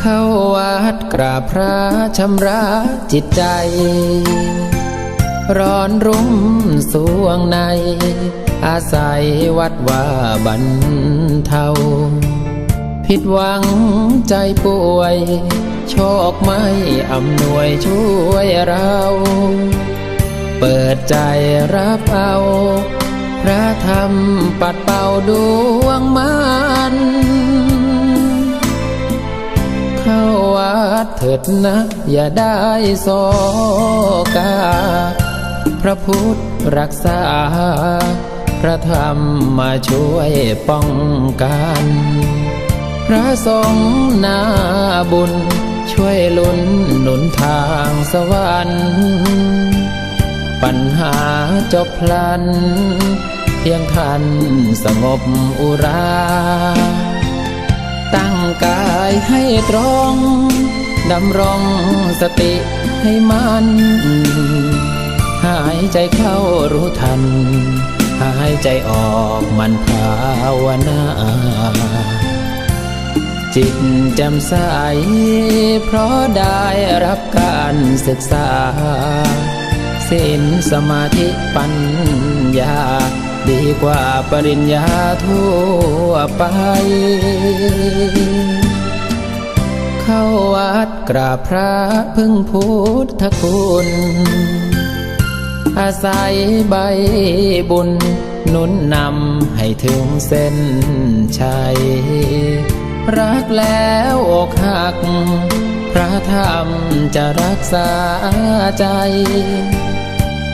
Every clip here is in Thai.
เข้าวัดกราบพระชำระจิตใจ ร้อนรุ่มสวงใน อาศัยวัดว่าบรรเทา ผิดหวังใจป่วย โชคไม่อำนวยช่วยเรา เปิดใจรับเอาพระธรรมปัดเป่าดวงมัน เถิดนะ อย่าได้โศกา พระพุทธรักษา พระธรรมมาช่วยป้องกัน พระสงฆ์นาบุญช่วยลุ้นหนุนทางสวรรค์ปัญหาจบพลัน เพียงท่านสงบอุรา ตั้งกายให้ตรง ดำรงสติให้มันหายใจเข้ารู้ทัน หายใจออกมันภาวนา จิตแจ่มใสเพราะได้รับการศึกษาศีลสมาธิปัญญา ดีกว่าปริญญาทั่วไป ดกราบพระพึ่งพุทธคุณ อาศัยใบบุญนุนนำให้ถึงเส้นชัย รักแล้วอกหัก พระธรรมจะรักษาใจ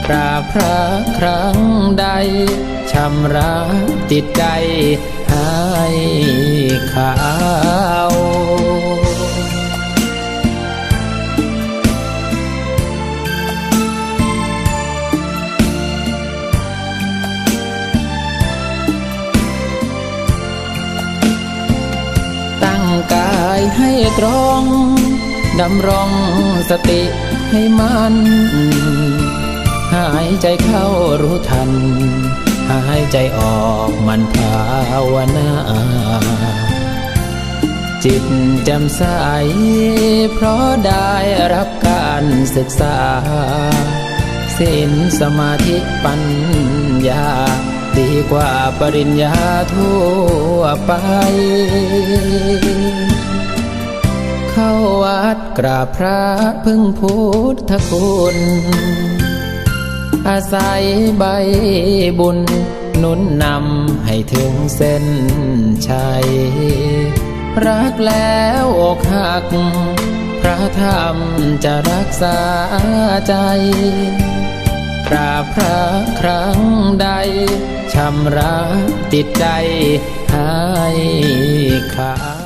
กราบพระครั้งใดชำระจิตใจให้ขาว ตรอง ดำรงสติให้มันหายใจเข้ารู้ทัน หายใจออกมันภาวนา จิตแจ่มใสเพราะได้รับการศึกษาศีลสมาธิปัญญา ดีกว่าปริญญาทั่วไป เข้าวัดกราบพระพึ่งพุทธคุณ อาศัยใบบุญนุนนำให้ถึงเส้นชัย รักแล้วอกหัก พระธรรมจะรักษาใจกราบพระครั้งใดชำระจิตใจให้ขาว